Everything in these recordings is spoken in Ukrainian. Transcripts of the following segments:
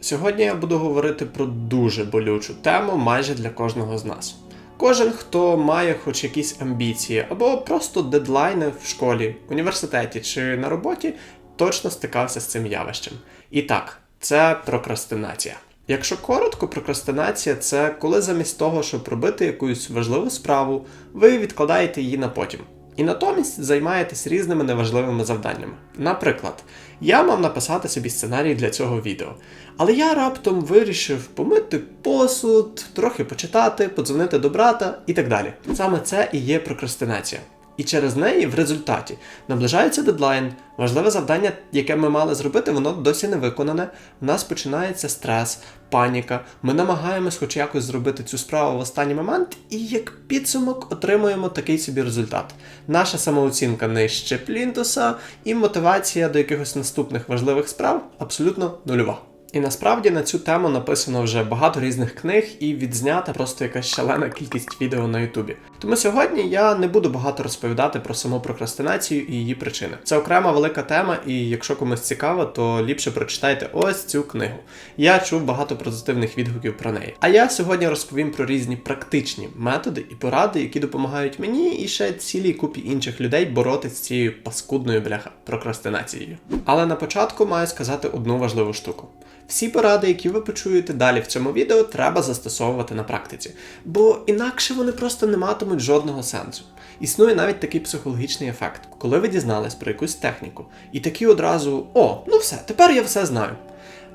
Сьогодні я буду говорити про дуже болючу тему майже для кожного з нас. Кожен, хто має хоч якісь амбіції або просто дедлайни в школі, університеті чи на роботі, точно стикався з цим явищем. І так, це прокрастинація. Якщо коротко, прокрастинація це коли замість того, щоб робити якусь важливу справу, ви відкладаєте її на потім. І натомість займаєтесь різними неважливими завданнями. Наприклад, я мав написати собі сценарій для цього відео, але я раптом вирішив помити посуд, трохи почитати, подзвонити до брата і так далі. Саме це і є прокрастинація. І через неї в результаті наближається дедлайн, важливе завдання, яке ми мали зробити, воно досі не виконане. У нас починається стрес, паніка. Ми намагаємось хоч якось зробити цю справу в останній момент, і як підсумок отримуємо такий собі результат. Наша самооцінка нижче плінтуса, і мотивація до якихось наступних важливих справ абсолютно нульова. І насправді на цю тему написано вже багато різних книг і відзнята просто якась шалена кількість відео на Ютубі. Тому сьогодні я не буду багато розповідати про саму прокрастинацію і її причини. Це окрема велика тема, і якщо комусь цікаво, то ліпше прочитайте ось цю книгу. Я чув багато позитивних відгуків про неї. А я сьогодні розповім про різні практичні методи і поради, які допомагають мені і ще цілій купі інших людей боротися з цією паскудною бляха прокрастинацією. Але на початку маю сказати одну важливу штуку. Всі поради, які ви почуєте далі в цьому відео, треба застосовувати на практиці, бо інакше вони просто не матимуть жодного сенсу. Існує навіть такий психологічний ефект, коли ви дізнались про якусь техніку, і такі одразу о, ну все, тепер я все знаю.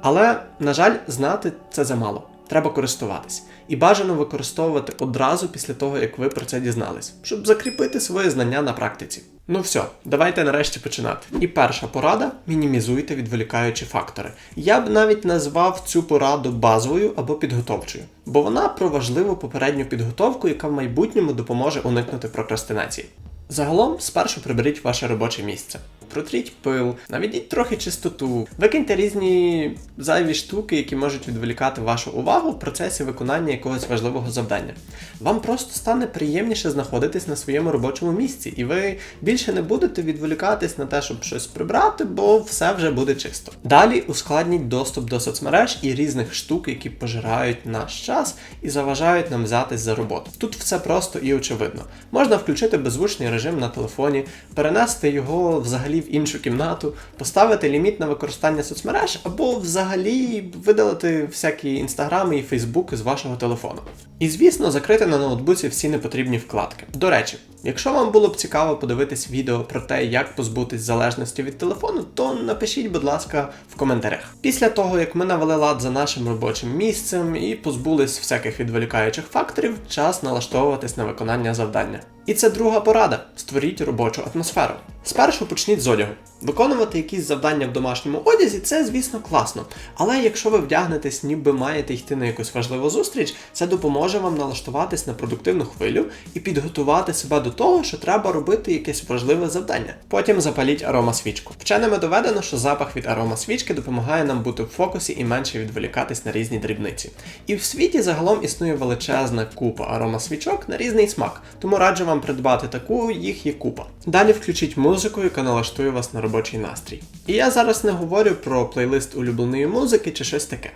Але, на жаль, знати це замало. Треба користуватись. І бажано використовувати одразу після того, як ви про це дізнались, щоб закріпити своє знання на практиці. Ну все, давайте нарешті починати. І перша порада: мінімізуйте відволікаючі фактори. Я б навіть назвав цю пораду базовою або підготовчою, бо вона про важливу попередню підготовку, яка в майбутньому допоможе уникнути прокрастинації. Загалом, спершу приберіть ваше робоче місце. Протріть пил, наведіть трохи чистоту, викиньте різні зайві штуки, які можуть відволікати вашу увагу в процесі виконання якогось важливого завдання. Вам просто стане приємніше знаходитись на своєму робочому місці, і ви більше не будете відволікатись на те, щоб щось прибрати, бо все вже буде чисто. Далі ускладніть доступ до соцмереж і різних штук, які пожирають наш час і заважають нам взятись за роботу. Тут все просто і очевидно. Можна включити беззвучний режим на телефоні, перенести його взагалі в іншу кімнату, поставити ліміт на використання соцмереж або взагалі видалити всякі інстаграми і фейсбуки з вашого телефону. І звісно, закрити на ноутбуці всі непотрібні вкладки. До речі, якщо вам було б цікаво подивитись відео про те, як позбутись залежності від телефону, то напишіть, будь ласка, в коментарях. Після того, як ми навели лад за нашим робочим місцем і позбулись всяких відволікаючих факторів, час налаштовуватись на виконання завдання. І це друга порада: створіть робочу атмосферу. Спершу почніть з одягу. Виконувати якісь завдання в домашньому одязі це, звісно, класно. Але якщо ви вдягнетесь, ніби маєте йти на якусь важливу зустріч, це допоможе вам налаштуватись на продуктивну хвилю і підготувати себе до того, що треба робити якесь важливе завдання. Потім запаліть аромасвічку. Вченими доведено, що запах від аромасвічки допомагає нам бути в фокусі і менше відволікатись на різні дрібниці. І в світі загалом існує величезна купа аромасвічок на різний смак, тому раджу вам придбати таку, їх є купа. Далі включіть музику, яка налаштує вас на робочий настрій. І я зараз не говорю про плейлист улюбленої музики чи щось таке.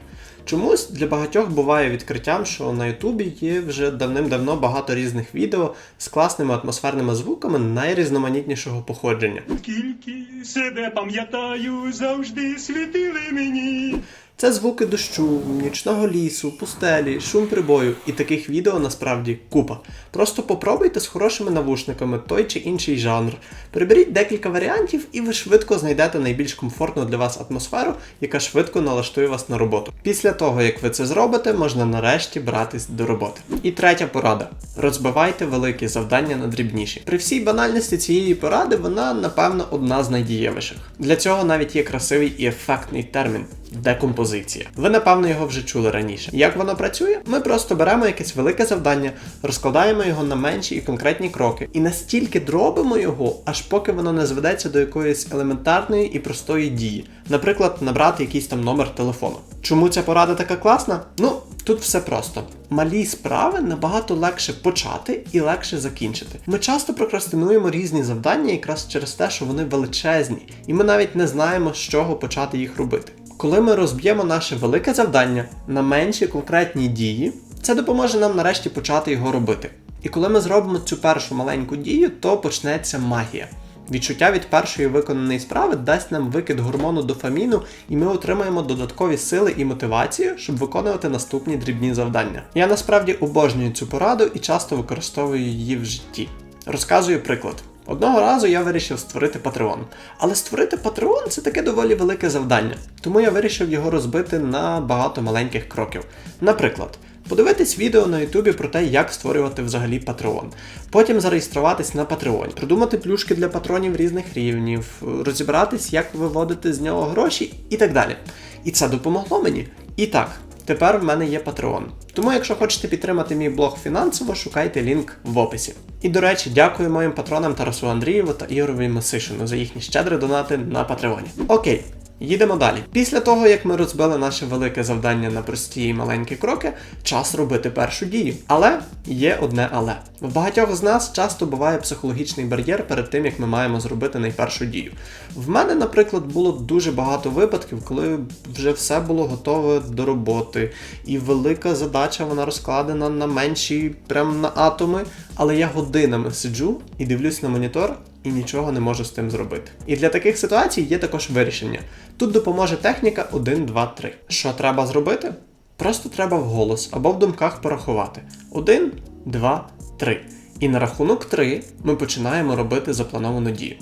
Чомусь для багатьох буває відкриттям, що на Ютубі є вже давним-давно багато різних відео з класними атмосферними звуками найрізноманітнішого походження. Скільки себе пам'ятаю, завжди світили мені. Це звуки дощу, нічного лісу, пустелі, шум прибою, і таких відео насправді купа. Просто попробуйте з хорошими навушниками той чи інший жанр. Приберіть декілька варіантів, і ви швидко знайдете найбільш комфортну для вас атмосферу, яка швидко налаштує вас на роботу. Після того, як ви це зробите, можна нарешті братись до роботи. І третя порада: розбивайте великі завдання на дрібніші. При всій банальності цієї поради вона, напевно, одна з найдієвіших. Для цього навіть є красивий і ефектний термін. Декомпозиція. Ви, напевно, його вже чули раніше. Як воно працює? Ми просто беремо якесь велике завдання, розкладаємо його на менші і конкретні кроки, і настільки дробимо його, аж поки воно не зведеться до якоїсь елементарної і простої дії. Наприклад, набрати якийсь там номер телефону. Чому ця порада така класна? Ну, тут все просто. Малі справи набагато легше почати і легше закінчити. Ми часто прокрастинуємо різні завдання якраз через те, що вони величезні, і ми навіть не знаємо, з чого почати їх робити. Коли ми розб'ємо наше велике завдання на менші конкретні дії, це допоможе нам нарешті почати його робити. І коли ми зробимо цю першу маленьку дію, то почнеться магія. Відчуття від першої виконаної справи дасть нам викид гормону дофаміну, і ми отримаємо додаткові сили і мотивацію, щоб виконувати наступні дрібні завдання. Я насправді обожнюю цю пораду і часто використовую її в житті. Розказую приклад. Одного разу я вирішив створити Patreon. Але створити Patreon це таке доволі велике завдання, тому я вирішив його розбити на багато маленьких кроків. Наприклад, подивитись відео на Ютубі про те, як створювати взагалі Patreon. Потім зареєструватись на Patreon, придумати плюшки для патронів різних рівнів, розібратись, як виводити з нього гроші і так далі. І це допомогло мені. І так, тепер в мене є Patreon. Тому, якщо хочете підтримати мій блог фінансово, шукайте лінк в описі. І до речі, дякую моїм патронам Тарасу Андрієву та Ігорові Масишину за їхні щедрі донати на Патреоні. Окей. Їдемо далі. Після того, як ми розбили наше велике завдання на прості і маленькі кроки, час робити першу дію. Але є одне але. В багатьох з нас часто буває психологічний бар'єр перед тим, як ми маємо зробити найпершу дію. В мене, наприклад, було дуже багато випадків, коли вже все було готове до роботи, і велика задача вона розкладена на менші, прям на атоми, але я годинами сиджу і дивлюсь на монітор і нічого не можу з тим зробити. І для таких ситуацій є також вирішення. Тут допоможе техніка 1, 2, 3. Що треба зробити? Просто треба вголос або в думках порахувати. 1, 2, 3. І на рахунок 3 ми починаємо робити заплановану дію.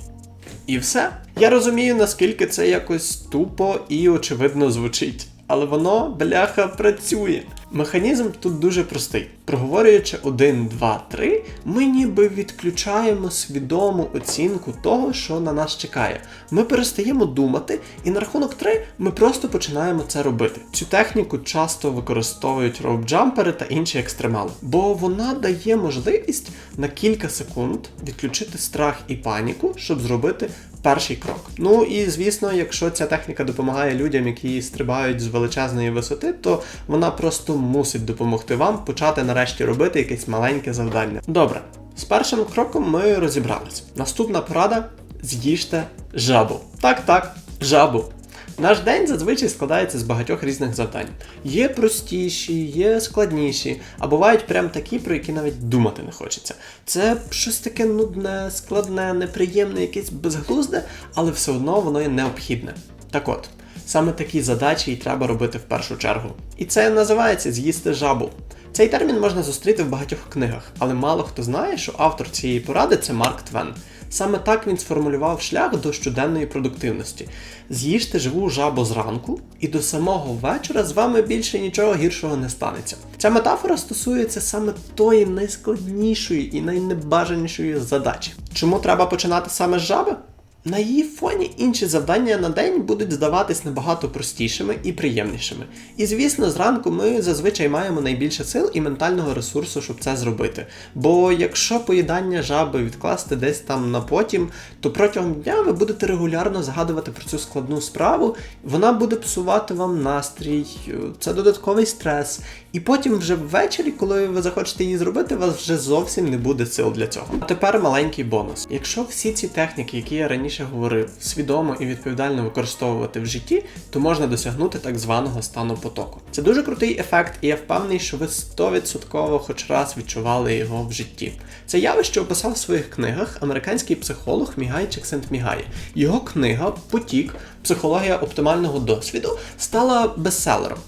І все. Я розумію, наскільки це якось тупо і очевидно звучить. Але воно, бляха, працює. Механізм тут дуже простий. Проговорюючи 1, 2, 3, ми ніби відключаємо свідому оцінку того, що на нас чекає. Ми перестаємо думати, і на рахунок 3 ми просто починаємо це робити. Цю техніку часто використовують роуп-джампери та інші екстремали, бо вона дає можливість на кілька секунд відключити страх і паніку, щоб зробити перший крок. Ну і звісно, якщо ця техніка допомагає людям, які стрибають з величезної висоти, то вона просто мусить допомогти вам почати нарешті робити якесь маленьке завдання. Добре, з першим кроком ми розібрались. Наступна порада: з'їжте жабу. Так, так, жабу. Наш день зазвичай складається з багатьох різних завдань. Є простіші, є складніші, а бувають прям такі, про які навіть думати не хочеться. Це щось таке нудне, складне, неприємне, якесь безглузде, але все одно воно є необхідне. Так от, саме такі задачі і треба робити в першу чергу. І це називається з'їсти жабу. Цей термін можна зустріти в багатьох книгах, але мало хто знає, що автор цієї поради це Марк Твен. Саме так він сформулював шлях до щоденної продуктивності. З'їжте живу жабу зранку, і до самого вечора з вами більше нічого гіршого не станеться. Ця метафора стосується саме тої найскладнішої і найнебажанішої задачі. Чому треба починати саме з жаби? На її фоні інші завдання на день будуть здаватись набагато простішими і приємнішими. І звісно, зранку ми зазвичай маємо найбільше сил і ментального ресурсу, щоб це зробити. Бо якщо поїдання жаби відкласти десь там на потім, то протягом дня ви будете регулярно згадувати про цю складну справу, вона буде псувати вам настрій, це додатковий стрес. І потім вже ввечері, коли ви захочете її зробити, у вас вже зовсім не буде сил для цього. А тепер маленький бонус. Якщо всі ці техніки, які я раніше говорив, свідомо і відповідально використовувати в житті, то можна досягнути так званого стану потоку. Це дуже крутий ефект, і я впевнений, що ви 100% хоч раз відчували його в житті. Це явище описав в своїх книгах американський психолог Мігайчик Сент-Мігай. Його книга Потік, психологія оптимального досвіду стала бестселером.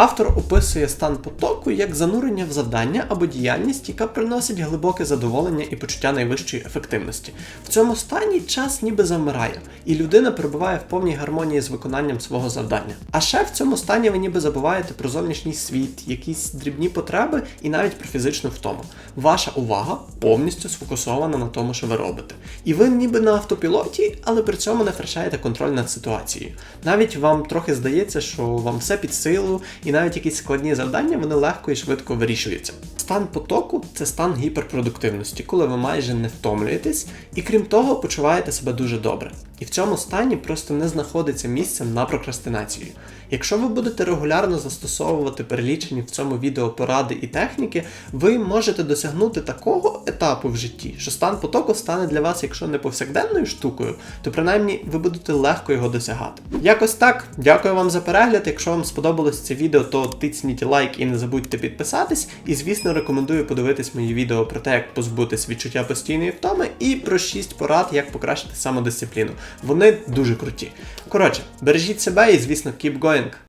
Автор описує стан потоку як занурення в завдання або діяльність, яка приносить глибоке задоволення і почуття найвищої ефективності. В цьому стані час ніби замирає, і людина перебуває в повній гармонії з виконанням свого завдання. А ще в цьому стані ви ніби забуваєте про зовнішній світ, якісь дрібні потреби і навіть про фізичну втому. Ваша увага повністю сфокусована на тому, що ви робите. І ви ніби на автопілоті, але при цьому не втрачаєте контроль над ситуацією. Навіть вам трохи здається, що вам все під силу, і навіть якісь складні завдання вони легко і швидко вирішуються. Стан потоку це стан гіперпродуктивності, коли ви майже не втомлюєтесь, і крім того, почуваєте себе дуже добре. І в цьому стані просто не знаходиться місця на прокрастинацію. Якщо ви будете регулярно застосовувати перелічені в цьому відео поради і техніки, ви можете досягнути такого етапу в житті, що стан потоку стане для вас, якщо не повсякденною штукою, то принаймні ви будете легко його досягати. Якось так. Дякую вам за перегляд. Якщо вам сподобалось це відео, то тицніть лайк і не забудьте підписатись. І звісно, рекомендую подивитись мої відео про те, як позбутись відчуття постійної втоми, і про 6 порад, як покращити самодисципліну. Вони дуже круті. Коротше, бережіть себе і, звісно, keep going.